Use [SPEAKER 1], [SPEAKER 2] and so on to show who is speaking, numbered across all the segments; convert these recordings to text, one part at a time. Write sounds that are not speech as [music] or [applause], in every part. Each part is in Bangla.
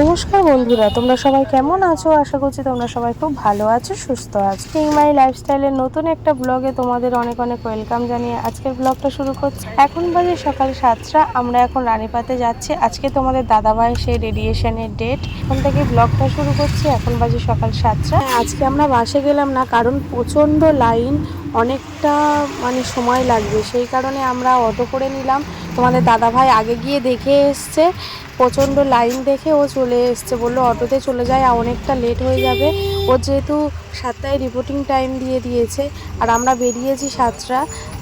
[SPEAKER 1] নমস্কার বন্ধুরা, তোমরা সবাই কেমন আছো? আশা করছি তোমরা সবাই খুব ভালো আছো, সুস্থ আছো। কিং মাই লাইফস্টাইলের নতুন একটা ব্লগে তোমাদের অনেক অনেক ওয়েলকাম জানিয়ে আজকের ব্লগটা শুরু করছি। এখন বাজে সকাল সাতটা, আমরা এখন রানীপাতে যাচ্ছি। আজকে তোমাদের দাদাভাই সেই রেডিয়েশনের ডেট এখন থেকে ব্লগটা শুরু করছি, এখন বাজে সকাল সাতটা। আজকে আমরা বাসে গেলাম না, কারণ প্রচণ্ড লাইন অনেকটা মানে সময় লাগবে। সেই কারণে আমরা অটো করে নিলাম। তোমাদের দাদাভাই আগে গিয়ে দেখে এসছে প্রচণ্ড লাইন দেখে ও চলে এসছে। বলল, অটোতে চলে যায় অনেকটা লেট হয়ে যাবে। ও যেহেতু সাতটায় রিপোর্টিং টাইম দিয়ে দিয়েছে, আর আমরা বেরিয়েছি সাতটা,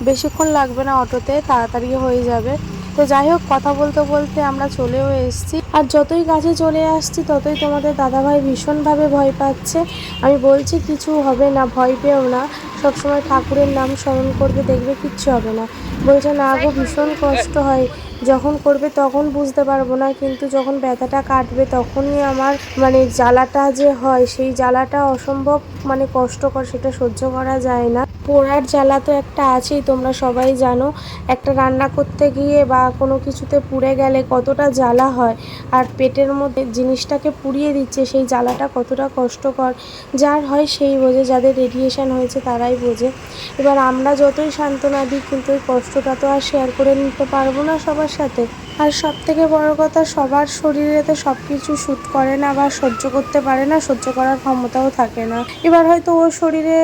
[SPEAKER 1] বেশিক্ষণ লাগবে না অটোতে, তাড়াতাড়ি হয়ে যাবে। তো যাই হোক, কথা বলতে বলতে আমরা চলেও এসেছি। আর যতই কাছে চলে আসছি, ততই তোমাদের দাদাভাই ভীষণভাবে ভয় পাচ্ছে। আমি বলছি, কিছু হবে না, ভয় পেও না। সবসময় ঠাকুরের নাম স্মরণ করবে, দেখবে কিচ্ছু হবে না। বলছে, না গো, ভীষণ কষ্ট হয়। যখন করবে তখন বুঝতে পারব না, কিন্তু যখন ব্যথাটা কাটবে তখনই আমার মানে জ্বালাটা যে হয়, সেই জ্বালাটা অসম্ভব মানে কষ্টকর, সেটা সহ্য করা যায় না। পোড়ার জ্বালা তো একটা আছেই, তোমরা সবাই জানো। একটা রান্না করতে গিয়ে বা কোনো কিছুতে পুড়ে গেলে কতটা জ্বালা হয়, আর পেটের মধ্যে জিনিসটাকে পুড়িয়ে দিচ্ছে, সেই জ্বালাটা কতটা কষ্টকর। যার হয় সেই বোঝে, যাদের রেডিয়েশন হয়েছে তারাই বোঝে। এবার আমরা যতই সান্ত্বনা দিই, কিন্তু ওই কষ্টটা তো আর শেয়ার করে নিতে পারব না সবার সাথে। আর সব থেকে বড় কথা, সবার শরীরে তো সব কিছু শ্যুট করে না বা সহ্য করতে পারে না, সহ্য করার ক্ষমতাও থাকে না। এবার হয়তো ওর শরীরে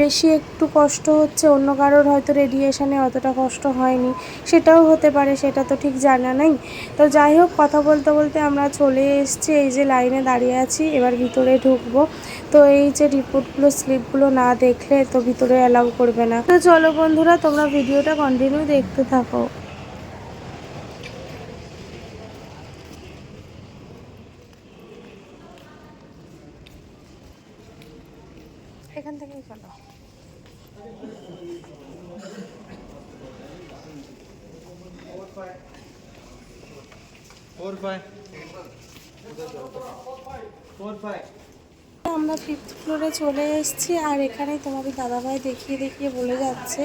[SPEAKER 1] বেশি একটু কষ্ট হচ্ছে, অন্য কারোর হয়তো রেডিয়েশনে অতটা কষ্ট হয়নি, সেটাও হতে পারে, সেটা তো ঠিক জানা নেই। তো যাই হোক, কথা বলতে বলতে আমরা চলে এসেছি, এই যে লাইনে দাঁড়িয়ে আছি, এবার ভিতরে ঢুকবো। তো এই যে রিপোর্টগুলো স্লিপগুলো না দেখলে তো ভিতরে অ্যালাউ করবে না। তো চলো বন্ধুরা, তোমরা ভিডিওটা কন্টিনিউ দেখতে থাকো।
[SPEAKER 2] Four five. Four five.
[SPEAKER 1] আমরা ফিফথ ফ্লোরে চলে এসেছি আর এখানেই তোমাদের দাদাভাই দেখিয়ে দেখিয়ে বলে যাচ্ছে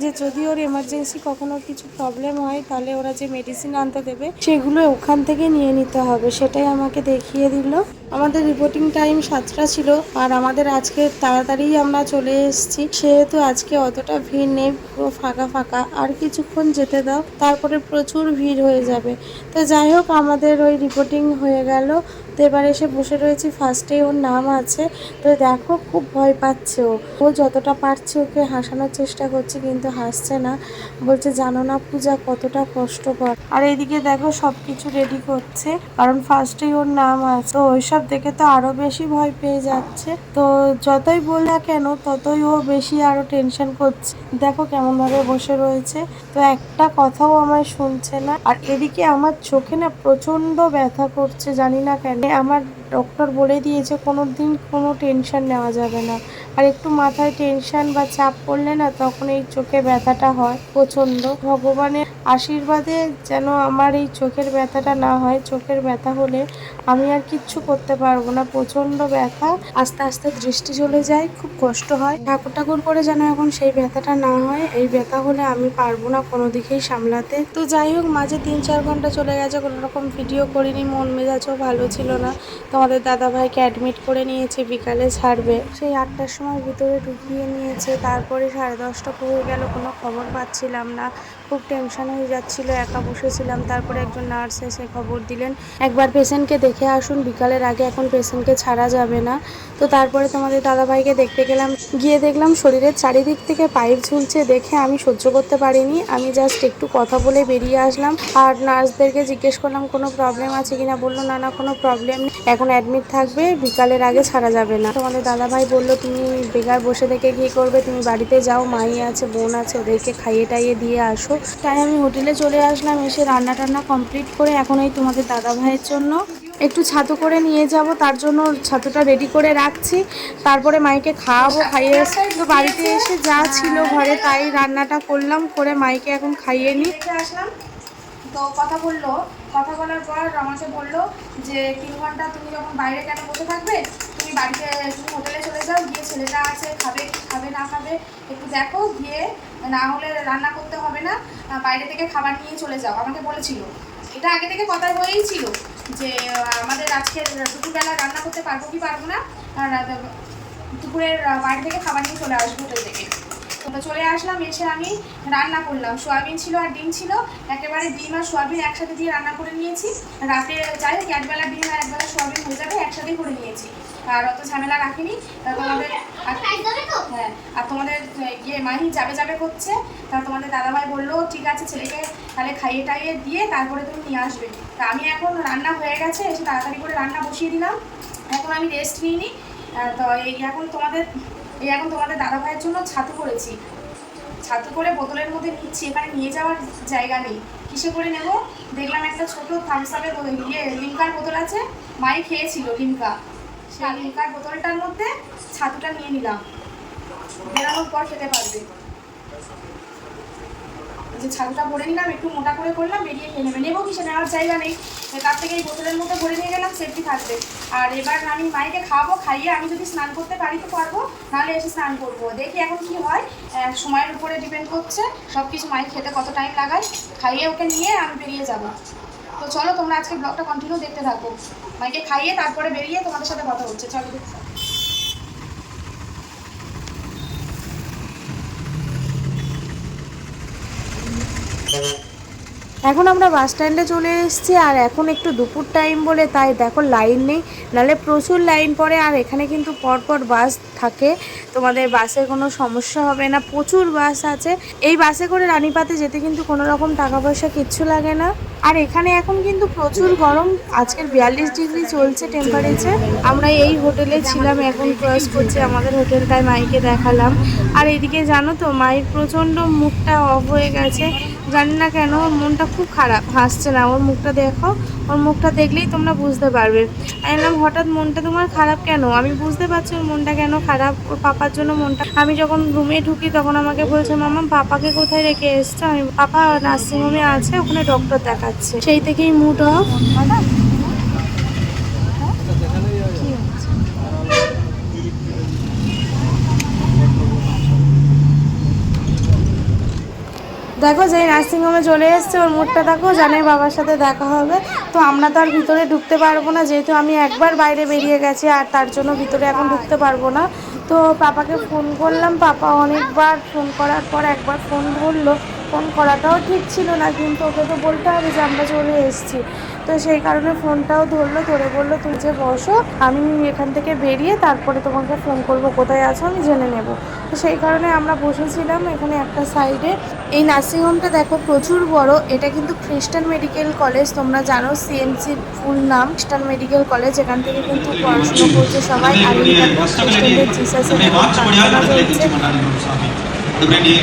[SPEAKER 1] যে যদি ওর এমার্জেন্সি কখনো কিছু প্রবলেম হয়, তাহলে ওরা যে মেডিসিন আনতে দেবে, সেগুলো ওখান থেকে নিয়ে নিতে হবে। সেটাই আমাকে দেখিয়ে দিল। আমাদের রিপোর্টিং টাইম সাতটা ছিল আর আমাদের আজকে তাড়াতাড়ি আমরা চলে এসেছি। সেহেতু আজকে অতটা ভিড় নেই, পুরো ফাঁকা ফাঁকা। আর কিছুক্ষণ যেতে দাও, তারপরে প্রচুর ভিড় হয়ে যাবে। তো যাই হোক, আমাদের ওই রিপোর্টিং হয়ে গেল। তো এবার এসে বসে রয়েছি ফার্স্টে ওর নাম আছে। তো দেখো, খুব ভয় পাচ্ছে ও। ও যতটা পারছে ওকে হাসানোর চেষ্টা করছে, কিন্তু হাসছে না। বলছে, জানো না পূজা, কতটা কষ্টকর। আর এইদিকে দেখো সব কিছু রেডি করছে, কারণ ফার্স্টেই ওর নাম আছে। তো ওইসব দেখে তো আরও বেশি ভয় পেয়ে যাচ্ছে। তো যতই বল না কেন, ততই ও বেশি আরও টেনশন করছে। দেখো কেমনভাবে বসে রয়েছে। তো একটা কথাও আমায় শুনছে না। আর এদিকে আমার চোখে না প্রচণ্ড ব্যথা করছে, জানি না কেন। আমার ডক্টর বলে দিয়েছে কোনো দিন কোনো টেনশন নেওয়া যাবে না। আর একটু মাথায় টেনশন বা চাপ পড়লে না তখন এই চোখে ব্যথাটা হয় প্রচণ্ড। ভগবানের আশীর্বাদে যেন আমার এই চোখের ব্যথাটা না হয়, চোখের ব্যথা হলে আমি আর কিচ্ছু করতে পারব না। প্রচণ্ড ব্যথা। আস্তে আস্তে দৃষ্টি চলে যায়, খুব কষ্ট হয়। ঠাকুর ঠাকুর করে যেন এখন সেই ব্যথাটা না হয়, এই ব্যথা হলে আমি পারব না কোনো দিকেই সামলাতে। তো যাই হোক, মাঝে তিন চার ঘণ্টা চলে গেছে, কোনো রকম ভিডিও করিনি, মন মেজাজও ভালো ছিল না। তোমাদের দাদা ভাইকে অ্যাডমিট করে নিয়েছে, বিকালে ছাড়বে। সেই আটটার সময় ভিতরে ঢুকিয়ে নিয়েছে, তারপরে সাড়ে দশটা হয়ে গেল, কোনো খবর পাচ্ছিলাম না। খুব টেনশন হয়ে যাচ্ছিল, একা বসেছিলাম। তারপরে একজন নার্স এসে খবর দিলেন, একবার পেশেন্টকে দেখে আসুন, বিকালের আগে এখন পেশেন্টকে ছাড়া যাবে না। তো তারপরে তোমাদের দাদাভাইকে দেখতে গেলাম। গিয়ে দেখলাম শরীরের চারিদিক থেকে পাইপ ঝুলছে দেখে আমি সহ্য করতে পারিনি। আমি জাস্ট একটু কথা বলে বেরিয়ে আসলাম। আর নার্সদেরকে জিজ্ঞেস করলাম, কোনো প্রবলেম আছে কিনা? বলল, না না, কোনো প্রবলেম নেই। এখন অ্যাডমিট থাকবে, বিকালের আগে ছাড়া যাবে না। তোমাদের দাদাভাই বলল, তুমি বেকার বসে থেকে কি করবে? তুমি বাড়িতে যাও, মাই আছে, বোন আছে, ওদেরকে খাইয়ে টাইয়ে দিয়ে আসো। তাই আমি হোটেলে চলে আসলাম, এসে রান্না টান্না কমপ্লিট করে এখন এই তোমাদের দাদা ভাইয়ের জন্য। একটু ছাতু করে নিয়ে যাব, তার জন্য ছাতুটা রেডি করে রাখছি। তারপরে মাইকে খাওয়াবো, খাইয়ে তো বাড়িতে এসে যা ছিল ঘরে তাই রান্নাটা করলাম, করে মাইকে এখন খাইয়ে নিই আসলাম। তো কথা বলল, কথা বলার পর আমাকে বলল যে তিন ঘণ্টা তুমি যখন বাইরে কেন বসে থাকবে? তুমি বাড়িতে তুমি হোটেলে চলে যাও, গিয়ে ছেলেটা আছে, খাবে খাবে না খাবে, একটু দেখো, গিয়ে না হলে রান্না করতে হবে না, বাইরে থেকে খাবার নিয়ে চলে যাও, আমাকে বলেছিল। এটা আগে থেকে কথা হয়েই ছিল
[SPEAKER 3] যে আমাদের আজকে দুপুরবেলা রান্না করতে পারব কি পারব না? দুপুরের বাড়ি থেকে খাবার নিয়ে চলে আসব হোটেল থেকে তো চলে আসলাম, এসে আমি রান্না করলাম। সোয়াবিন ছিল আর ডিম ছিল। একেবারে ডিম আর সোয়াবিন একসাথে দিয়ে রান্না করে নিয়েছি। রাতে যাই হোক একবেলা ডিম আর একবেলা সোয়াবিন হয়ে যাবে, একসাথেই করে নিয়েছি। আর অত ঝামেলা রাখিনি। তোমাদের হ্যাঁ আর তোমাদের ইয়ে মাহি যাবে যাবে করছে। তা তোমাদের দাদাভাই বলল, ঠিক আছে ছেলেকে তাহলে খাইয়ে টাইয়ে দিয়ে তারপরে তুমি নিয়ে আসবে। তা আমি এখন রান্না হয়ে গেছে, এসে তাড়াতাড়ি করে রান্না বসিয়ে দিলাম। এখন আমি রেস্ট নিইনি। তো এই এখন তোমাদের এই এখন তোমাদের দাদা ভাইয়ের জন্য ছাতু করেছি। ছাতু করে বোতলের মধ্যে নিচ্ছি এখানে নিয়ে যাওয়ার জায়গা নেই। কিসে করে নেব? দেখলাম একটা ছোট থামস আপের ইয়ে লিমকার বোতল আছে মাই খেয়েছিল লিমকা। সেই লিমকার বোতলটার মধ্যে ছাতুটা নিয়ে নিলাম। বেরানোর পর খেতে পারবে। যে ছাতুটা ভরে নিলাম একটু মোটা করে করলাম বেরিয়ে খেয়ে নেবে। নেব কিসে? নেওয়ার জায়গা নেই। তার থেকে এই বোতলের মধ্যে ভরে নিয়ে সেফটি থাকবে। আর এবার আমি মাইকে খাওয়াবো, খাইয়ে আমি যদি স্নান করতে পারি তো পারব নাহলে এসে স্নান করব। দেখি এখন কি হয় সময়ের উপরে ডিপেন্ড করছে সব কিছু মাইক খেতে কত টাইম লাগায়, খাইয়ে ওকে নিয়ে আমি বেরিয়ে যাব। তো চলো তোমরা আজকে ব্লগটা কন্টিনিউ দেখতে থাকো। মাইকে খাইয়ে তারপরে বেরিয়ে তোমাদের সাথে কথা হচ্ছে, চলো দেখতে থাকো।
[SPEAKER 1] এখন আমরা বাস স্ট্যান্ডে চলে এসেছি আর এখন একটু দুপুর টাইম বলে, তাই দেখো লাইন নেই। নাহলে প্রচুর লাইন পড়ে আর এখানে কিন্তু পরপর বাস থাকে। তোমাদের বাসে কোনো সমস্যা হবে না, প্রচুর বাস আছে। এই বাসে করে রানীপাতে যেতে কিন্তু কোনো রকম টাকা পয়সা কিচ্ছু লাগে না। আর এখানে এখন কিন্তু প্রচুর গরম। আজকের বিয়াল্লিশ ডিগ্রি চলছে টেম্পারেচার আমরা এই হোটেলে ছিলাম, এখন ক্রস করছি আমাদের হোটেলটায় মাইকে দেখালাম। আর এদিকে জানো তো, মায়ের প্রচণ্ড মুখটা অফ হয়ে গেছে। জানি না কেন, ওর মনটা খুব খারাপ, হাসছে না। ওর মুখটা দেখো, ওর মুখটা দেখলেই তোমরা বুঝতে পারবে। আমি বললাম হঠাৎ মনটা তোমার খারাপ কেন? আমি বুঝতে পারছি ওর মনটা কেন খারাপ। ওর পাপার জন্য মনটা আমি যখন রুমে ঢুকি, তখন আমাকে বলছে, মামা, পাপাকে কোথায় রেখে এসছো? আমি পাপা নার্সিংহোমে আছে, ওখানে ডক্টর দেখাচ্ছে। সেই থেকেই মুড অফ দেখো যে নার্সিংহোমে চলে এসছে, ওর মুডটা দেখো জানে বাবার সাথে দেখা হবে। তো আমরা তো আর ভিতরে ঢুকতে পারব না, যেহেতু আমি একবার বাইরে বেরিয়ে গেছি, আর তার জন্য ভিতরে এখন ঢুকতে পারব না। তো পাপাকে ফোন করলাম, পাপা অনেকবার ফোন করার পর একবার ফোন ধরলো। ফোন করাটাও ঠিক ছিল না কিন্তু ওকে তো বলতে হবে যে আমরা চলে এসেছি তো সেই কারণে ফোনটাও ধরলো ধরে বলল তুই যে বসো আমি এখান থেকে বেরিয়ে তারপরে তোমাকে ফোন করব কোথায় আছো আমি জেনে নেব তো সেই কারণে আমরা বসেছিলাম এখানে একটা সাইডে এই নার্সিংহোমটা দেখো প্রচুর বড় এটা কিন্তু খ্রিস্টান মেডিকেল কলেজ তোমরা জানো সিএমসি ফুল নাম খ্রিস্টান মেডিকেল কলেজ এখান থেকে কিন্তু পড়াশোনা করছে সবাই আর এখানে খ্রিস্টানদের জিসাসের প্রার্থনা চলছে
[SPEAKER 4] அதுவரை நீ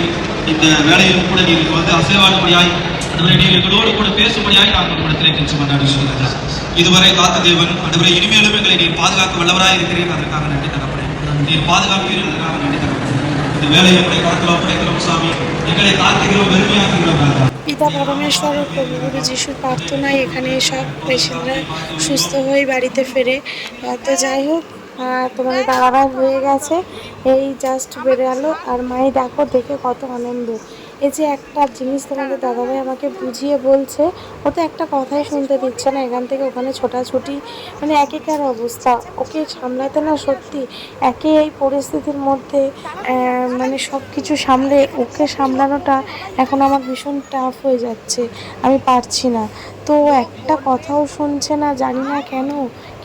[SPEAKER 4] இந்த வேலையில் கூட நீங்கள் வந்து அசைவாடும்படியாய் அதுவரை நீ எங்களோடு கூட பேசும்படியாய் நாங்கள் உங்களிடத்திலே கெஞ்சி கொண்டாடி சொல்லுங்கள் இதுவரை காத்த தேவன் அதுவரை இனிமேலும் எங்களை நீர் பாதுகாக்க வல்லவராய் இருக்கிறீர் அதற்காக நன்றி தரப்படே நீர் பாதுகாப்பீர் அதற்காக நன்றி தரப்படே இந்த வேலையை உங்களை கருத்தில் ஒப்படைக்கிறோம் சாமி எங்களை காத்துகிறோம் வெறுமையாக்குகிறோம் ராஜா.
[SPEAKER 1] পিতা পরমেশ্বর ও প্রভু গুরু যিশুর প্রার্থনায় এখানে সব পেশেন্টরা সুস্থ হয়ে বাড়িতে ফেরে আহ, তো যাই হোক আহ, তোমাদের দাদাভাই হয়ে গেছে। এই জাস্ট বেরোলো। আর মায়ের দেখো, দেখে কত আনন্দ। এই যে একটা জিনিস তোমাদের দাদাভাই আমাকে বুঝিয়ে বলছে, ও তো একটা কথাই শুনতে দিচ্ছে না। এখান থেকে ওখানে ছোটাছুটি মানে একেকার অবস্থা। ওকে সামলাতে না সত্যি একে এই পরিস্থিতির মধ্যে মানে সব কিছু সামলে ওকে সামলানোটা এখন আমার ভীষণ টাফ হয়ে যাচ্ছে। আমি পারছি না। তো একটা কথাও শুনছে না, জানি না কেন।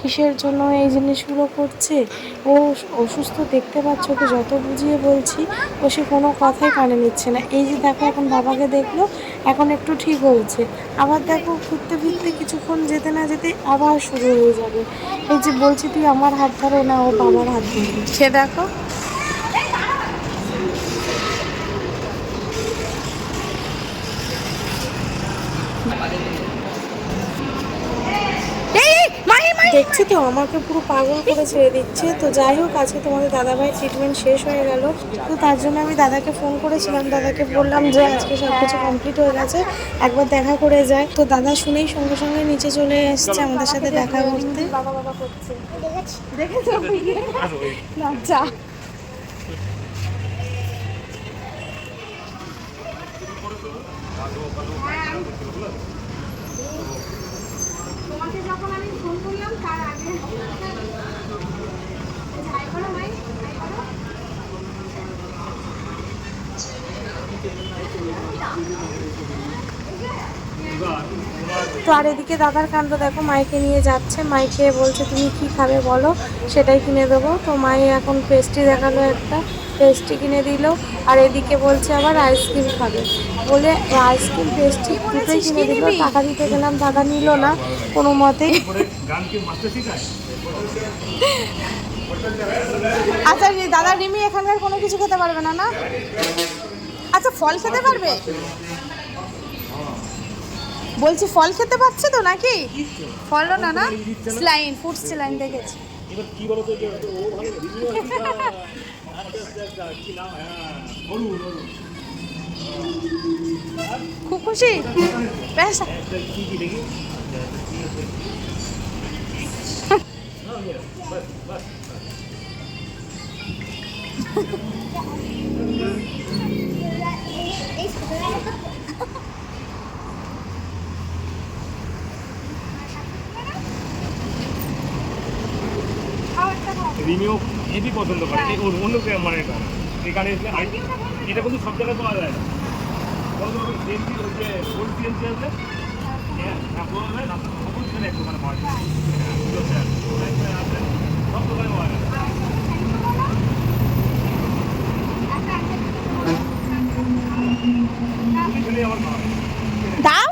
[SPEAKER 1] কিসের জন্য এই জিনিসগুলো করছে? ও অসুস্থ দেখতে পাচ্ছ, ওকে যত বুঝিয়ে বলছি, ও সে কোনো কথাই কানে নিচ্ছে না। এই যে দেখো, এখন বাবাকে দেখল, এখন একটু ঠিক হয়েছে। আবার দেখো ফিরতে ফিরতে কিছুক্ষণ যেতে না যেতে আবার শুরু হয়ে যাবে। এই যে বলছি, তুই আমার হাত ধরে, না ও বাবার হাত ধরবি। সে দেখো। দেখছি তো আমাকে পুরো পাগল করে ছেড়ে দিচ্ছে। তো যাই হোক আজকে তোমাদের দাদাভাই ট্রিটমেন্ট শেষ হয়ে গেল। তো তার জন্য আমি দাদাকে ফোন করেছিলাম। দাদাকে বললাম যে আজকে সব কিছু কমপ্লিট হয়ে গেছে একবার দেখা করে যায়। তো দাদা শুনেই সঙ্গে সঙ্গে নিচে চলে এসছে আমাদের সাথে দেখা করতে। বাবা বাবা করছে। দেখেছ?
[SPEAKER 3] তোমাকে যখন আমি ফোন করলাম, তার আগে
[SPEAKER 1] তো আর এদিকে দাদার কাণ্ড দেখো, মাইকে নিয়ে যাচ্ছে। মাইকে বলছে, তুমি কি খাবে বলো? সেটাই কিনে দেবো। তো মাই এখন পেস্ট্রি দেখাল একটা। পেস্ট্রি কিনে দিল আর এদিকে বলছে আবার আইসক্রিম খাবে। বলে আইসক্রিম পেস্ট্রি দুটোই কিনে দিল টাকা দিতে গেলাম টাকা নিল না কোনো মতেই আচ্ছা দাদা রিমি এখানকার কোনো কিছু খেতে পারবে না না? আচ্ছা ফল খেতে পারবে? বলছি ফল খেতে পারছে তো নাকি? ফলও না না? স্লাইন ফুড স্লাইন দেখেছি।
[SPEAKER 5] এবার কি বলতো যে ও ভালো রিভিউ কি নাম? হ্যাঁ বলু বলু
[SPEAKER 1] খুব খুশি? ব্যাস।
[SPEAKER 5] কি কি দেখি। [laughs] রিমিও হেভি পছন্দ করে। এই ওর অন্য মানে গান এই গানে এসে আই- এটা কিন্তু সব জায়গায় পাওয়া যায়। না বলতো সিএনজি ওই যে ওল্ড সিএনজি আছে হ্যাঁ হ্যাঁ বলা যায় না সকল ট্রেনে এক দোকানে পাওয়া যায় হ্যাঁ, বুঝতে পারছেন? ওটাই তো আছে, সব দোকানে পাওয়া যায় তুমি খেলে আমার খাওয়া
[SPEAKER 1] দাও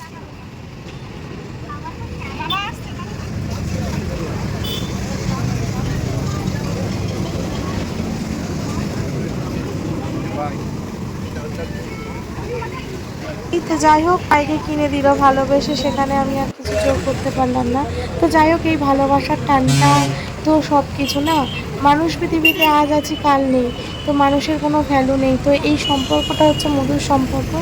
[SPEAKER 1] এই তো যাই হোক বাইকে কিনে দিল, ভালোবেসে সেখানে আমি আর কিছু যোগ করতে পারলাম না। তো যাই হোক, এই ভালোবাসার টানটা তো সব কিছু না? মানুষ পৃথিবীতে আজ আছি, কাল নেই। তো মানুষের কোনো ভ্যালু নেই। তো এই সম্পর্কটা হচ্ছে মধুর সম্পর্ক।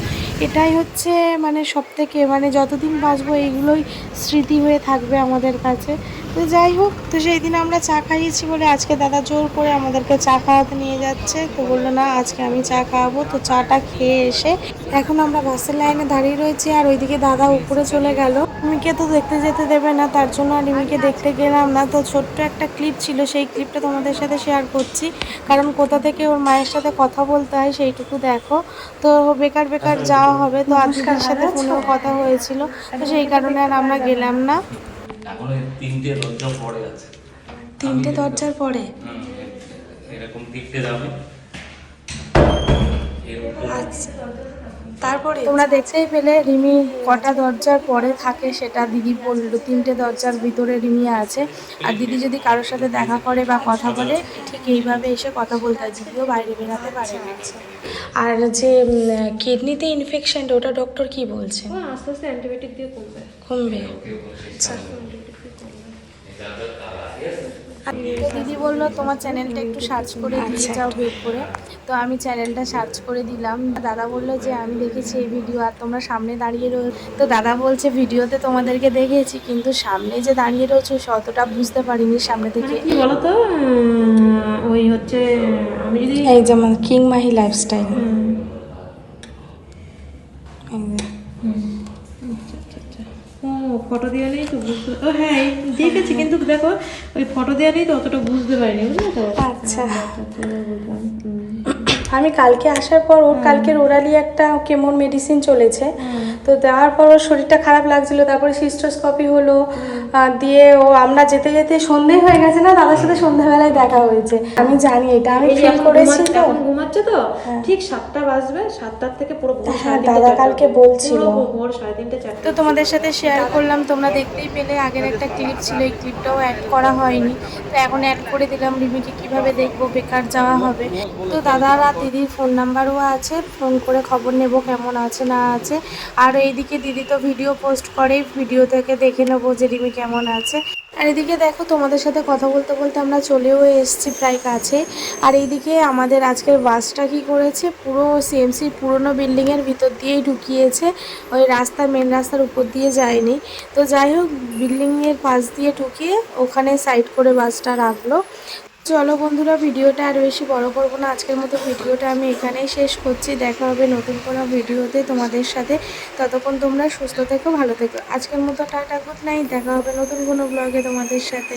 [SPEAKER 1] এটাই হচ্ছে মানে সব থেকে মানে যতদিন বাঁচবো এইগুলোই স্মৃতি হয়ে থাকবে আমাদের কাছে। তো যাই হোক, তো সেই দিন আমরা চা খাইয়েছি বলে আজকে দাদা জোর করে আমাদেরকে চা খাওয়াতে নিয়ে যাচ্ছে। তো বলল, না, আজকে আমি চা খাওয়াবো। তো চাটা খেয়ে এসে এখন আমরা বাসের লাইনে দাঁড়িয়ে রয়েছি আর ওইদিকে দাদা উপরে চলে গেল। রিমিকে তো দেখতে যেতে দেবে না তার জন্য আর রিমিকে দেখতে গেলাম না। তো ছোট্ট একটা ক্লিপ ছিল সেই ক্লিপটা তোমাদের সাথে শেয়ার করছি। কারণ কোথা থেকে ওর মায়ের সাথে কথা বলতে হয় সেইটুকু দেখো। তো বেকার বেকার যাওয়া হবে তো আদিদির সাথে ফোনেও কথা হয়েছিল তো সেই কারণে আর আমরা গেলাম না।
[SPEAKER 6] তিনটে দরজা পড়ে আছে।
[SPEAKER 1] তিনটে দরজার পরে
[SPEAKER 6] এরকম তিনটে যাবে।
[SPEAKER 1] আচ্ছা। তারপরে? তোমরা দেখতেই পেলে রিমি কটা দরজার পরে থাকে সেটা দিদি বলল তিনটে দরজার ভিতরে রিমি আছে। আর দিদি যদি কারোর সাথে দেখা করে বা কথা বলে ঠিক এইভাবে এসে কথা বলতে হয়। দিদিও বাইরে বেরাতে পারে না। আর যে কিডনিতে ইনফেকশনটা ওটা ডক্টর কি বলছে?
[SPEAKER 7] আস্তে আস্তে অ্যান্টিবায়োটিক দিয়ে কমবে।
[SPEAKER 1] কমবে। আচ্ছা। দিদি বলল তোমার চ্যানেলটা একটু সার্চ করে দিয়ে যাও বের করে তো আমি চ্যানেলটা সার্চ করে দিলাম। দাদা বলল যে আমি দেখেছি এই ভিডিও আর তোমরা সামনে দাঁড়িয়ে রয়ে তো দাদা বলছে ভিডিওতে তোমাদেরকে দেখেছি কিন্তু সামনে যে দাঁড়িয়ে রয়েছে অতটা বুঝতে পারিনি সামনে থেকে।
[SPEAKER 7] কি বলতো? ওই হচ্ছে আমি যদি
[SPEAKER 1] এই যেমন কিং মাহি লাইফস্টাইল
[SPEAKER 7] ও ফটো দেওয়া নেই তো বুঝতে ও হ্যাঁ এই দেখেছি কিন্তু দেখো ওই ফটো দেওয়া নেই তো অতটা বুঝতে পারিনি বুঝলে তো
[SPEAKER 1] আচ্ছা
[SPEAKER 7] বুঝলাম হুম।
[SPEAKER 1] আমি কালকে আসার পর ওর কালকের ওরালি একটা কেমন মেডিসিন চলেছে। তো দেওয়ার পর ওর শরীরটা খারাপ লাগছিল তারপরে সিস্টোস্কপি হলো। দিয়ে ও আমরা যেতে যেতে সন্ধে হয়ে গেছে না দাদার সাথে সন্ধ্যাবেলায় দেখা হয়েছে। আমি জানি এটা আমি ফিল করেছি তো।
[SPEAKER 7] ঘুমাচ্ছে তো? ঠিক সাতটা বাজবে সাতটার থেকে পুরো
[SPEAKER 1] হ্যাঁ, দাদা কালকে। বলছিল।
[SPEAKER 7] সাড়ে তিনটে চারটে
[SPEAKER 1] তো তোমাদের সাথে শেয়ার করলাম তোমরা দেখতেই পেলে আগের একটা ক্লিপ ছিল এই ক্লিপটাও অ্যাড করা হয়নি। তো এখন অ্যাড করে দিলাম রিমিকে কীভাবে দেখব বেকার যাওয়া হবে। তো দাদার আর দিদির ফোন নাম্বারও আছে। ফোন করে খবর নেব কেমন আছে না আছে। আর এইদিকে দিদি তো ভিডিও পোস্ট করে ভিডিও থেকে দেখে নেব যে রিমি কেমন আছে। আর এদিকে দেখো, তোমাদের সাথে কথা বলতে বলতে আমরা চলেও এসেছি প্রায় কাছে। আর এইদিকে আমাদের আজকের বাসটা কি করেছে? পুরো সিএমসির পুরনো বিল্ডিংয়ের ভিতর দিয়েই ঢুকিয়েছে। ওই রাস্তা মেন রাস্তার উপর দিয়ে যায়নি। তো যাই হোক বিল্ডিংয়ের পাশ দিয়ে ঢুকিয়ে ওখানে সাইড করে বাসটা রাখল। চলো বন্ধুরা, ভিডিওটা আর বেশি বড় করব না। আজকের মতো ভিডিওটা আমি এখানেই শেষ করছি। দেখা হবে নতুন কোনো ভিডিওতে তোমাদের সাথে। ততক্ষণ তোমরা সুস্থ থেকো, ভালো থেকো। আজকের মতো টাটা গুড নাইট দেখা হবে নতুন কোনো ব্লগে তোমাদের সাথে।